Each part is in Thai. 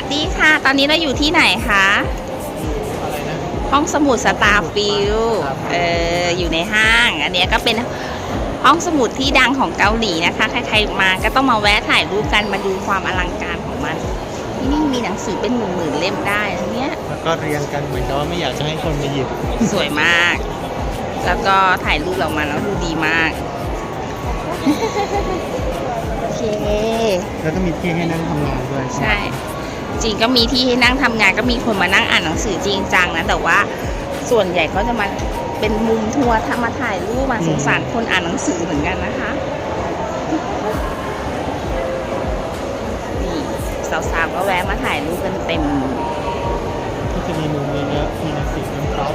วัสดีค่ะ ตอนนี้เราอยู่ที่ไหนคะอะไรนะห้องสมุดสตาร์ฟิลเอออยู่ในห้าง อันเนี้ยก็เป็นห้องสมุดที่ดังของเกาหลีนะคะ ใครๆมาก็ต้องมาแวะถ่ายรูปกันมาดูความอลังการของมัน ที่นี่มีหนังสือเป็นหมื่นๆเล่มได้นะเนี่ยแล้วก็เรียงกันเหมือนกับว่าไม่อยากจะให้คนมาหยิบ สวยมาก แล้วก็ถ่ายรูปออกมาแล้วดูดีมาก โอเค แล้วก็มีที่ให้นั่งทำงานด้วยใช่ จริงก็มีที่ให้นั่งทำงานก็มีคนมานั่งอ่านหนังสือจริงจังนะแต่ว่าส่วนใหญ่เขาจะมาเป็นมุมทัวร์ทำมาถ่ายรูปมาสงสารคนอ่านหนังสือเหมือนกันนะคะนี่สาวๆก็แวะมาถ่ายรูปกันเต็มก็จะมีมุมเยอะๆมีหนังสือเป็นพร็อพ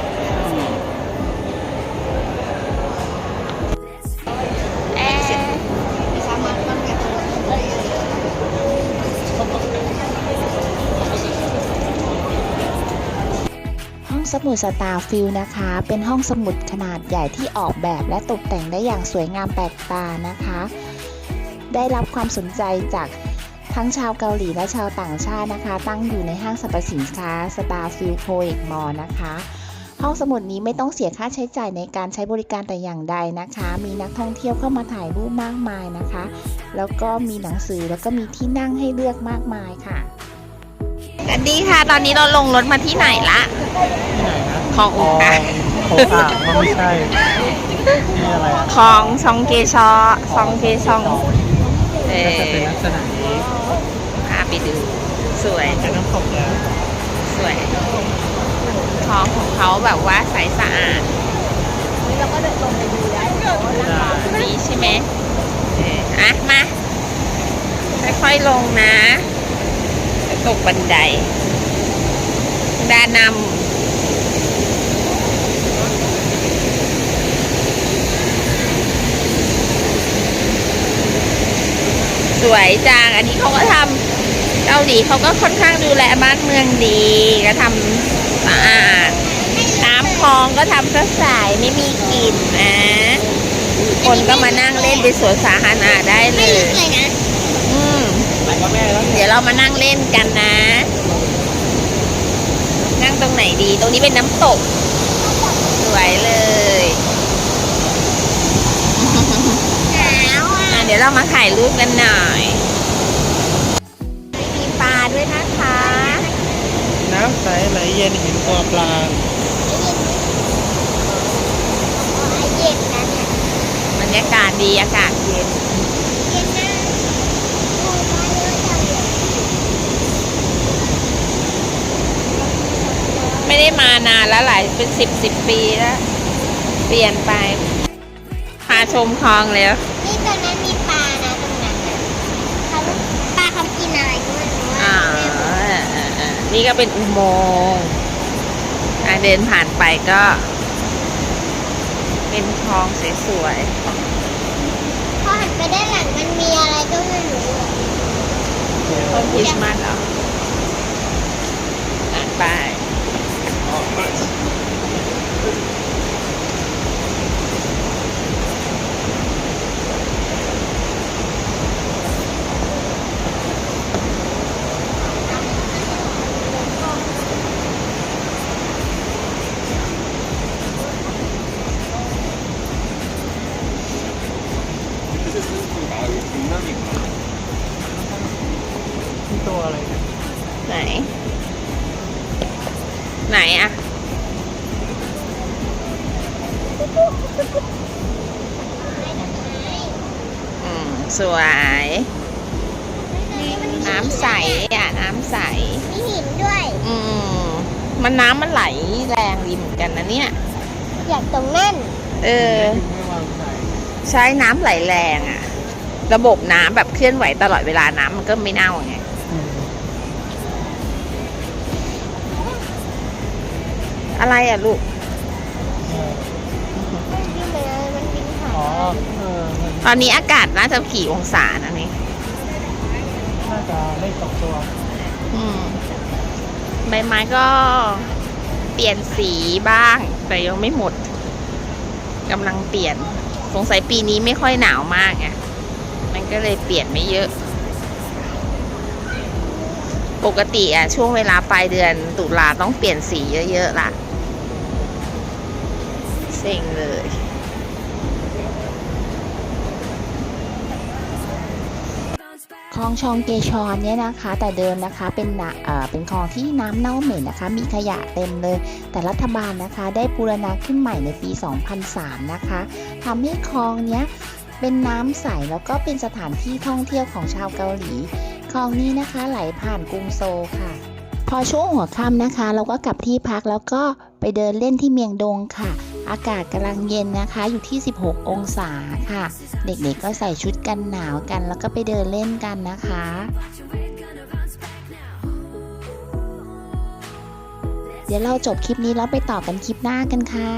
สมุดสตาร์ฟิลนะคะ เป็นห้องสมุดขนาดใหญ่ที่ออกแบบและตกแต่งได้อย่างสวยงามแปลกตานะคะ ได้รับความสนใจจากทั้งชาวเกาหลีและชาวต่างชาตินะคะ ตั้งอยู่ในห้างสรรพสินค้า Starfield p o e t Mall นะคะ ห้องสมุดนี้ไม่ต้องเสียค่าใช้จ่ายในการใช้บริการแต่อย่างใดนะคะ มีนักท่องเที่ยวเข้ามาถ่ายรูปมากมายนะคะ แล้วก็มีหนังสือแล้วก็มีที่นั่งให้เลือกมากมายค่ะ วัสดีค่ะ ตอนนี้เราลงรถมาที่ไหนละที่ไหนนะคลองอุกอ่างโอ้อ่างมันไม่ใช่ที่อะไรอะคลองซองเกชอซองเกซองเอก็จะเป็นอลักษณะนี้พาไปดู สวยเป็นน้ำตกแล้วสวยคลองของเขาแบบว่าใสสะอาดเราก็เดินลงไปดูได้ดีใช่ไหมเอออะมา ค่อยๆลงนะจะ ตกบันไดด้านนำสวยจังอันนี้เขาก็ทำเกาหลีเขาก็ค่อนข้างดูแลบ้านเมืองดีก็ทำสะอาดน้ำคลองก็ทำสะใสไม่มีกลิ่นนะ คนก็มานั่งเล่นในสวนสาธารณะได้เลไม่ย ดี๋ยวเรามานั่งเล่นกันนะ นั่งตรงไหนดี ตรงนี้เป็นน้ำตก สวยเลยหนาวอะอะเดี๋ยวเรามาถ่ายรูปกันหน่อย มีปลาด้วยนะคะ น้ำใสไหลเย็นเห็นตัวปลาไอ้เย็นนะเนี่ยบรรยากาศดีอากาศเย็น เย็นนะโอ้มาเยอะจังเลย ไม่ได้มานานแล้วหลายเป็นสิบสิบปีแล้ว เปลี่ยนไป พาชมคลองแล้ว นี่ตอนนั้นมีปลานะตรงนั้นนะเขาปลาเขากินอะไรก็ไม่รู้อ่าอะนี่ก็เป็นอุโมงค์อะเดินผ่านไปก็ เป็นคลองสวยพอหันไปด้านหลังมันมีอะไรก็ไม่รู้อะๆต้นคริสต์มาสเหรออะไป ที่ตัวอะไรเนี่ย ไหน ไหนอะอืมสวย น้ำใสอะ น้ำใสมีหินด้วย อืม มันน้ำมันไหลแรงดีเหมือนกันนะเนี่ย อยากตรงนั่น เออไม่วางใจใช้น้ำไหลแรงอะระบบน้ำแบบเคลื่อนไหวตลอดเวลาน้ำมันก็ไม่เน่าไง อืมอะไรอะลูกเออมันบินเลยมันบินผ่านอ๋อเออมันตอนนี้อากาศน่าจะกี่องศานะนี่น่าจะไม่ตกตัวอืมใบไม้ก็เปลี่ยนสีบ้าง แต่ยังไม่หมดกำลังเปลี่ยน สงสัยปีนี้ไม่ค่อยหนาวมากไงมันก็เลยเปลี่ยนไม่เยอะ ปกติอะช่วงเวลาปลายเดือนตุลาต้องเปลี่ยนสีเยอะๆล่ะเซ็งเลย คลองชองเกชอนเนี่ยนะคะ แต่เดิมนะคะเป็นนะเอ่อเป็นคลองที่น้ำเน่าเหม็นนะคะ มีขยะเต็มเลย แต่รัฐบาลนะคะได้บูรณะขึ้นใหม่ในปี 2003 นะคะทำให้คลองเนี้ยเป็นน้ำใสแล้วก็เป็นสถานที่ท่องเที่ยวของชาวเกาหลี คลองนี้นะคะไหลผ่านกรุงโซค่ะ พอช่วงหัวค่ำนะคะ เราก็กลับที่พักแล้วก็ไปเดินเล่นที่เมียงดงค่ะ อากาศกำลังเย็นนะคะอยู่ที่ 16 องศาค่ะ เด็กๆก็ใส่ชุดกันหนาวกัน แล้วก็ไปเดินเล่นกันนะคะเดี๋ยวเราจบคลิปนี้แล้วไปต่อกันคลิปหน้ากันค่ะ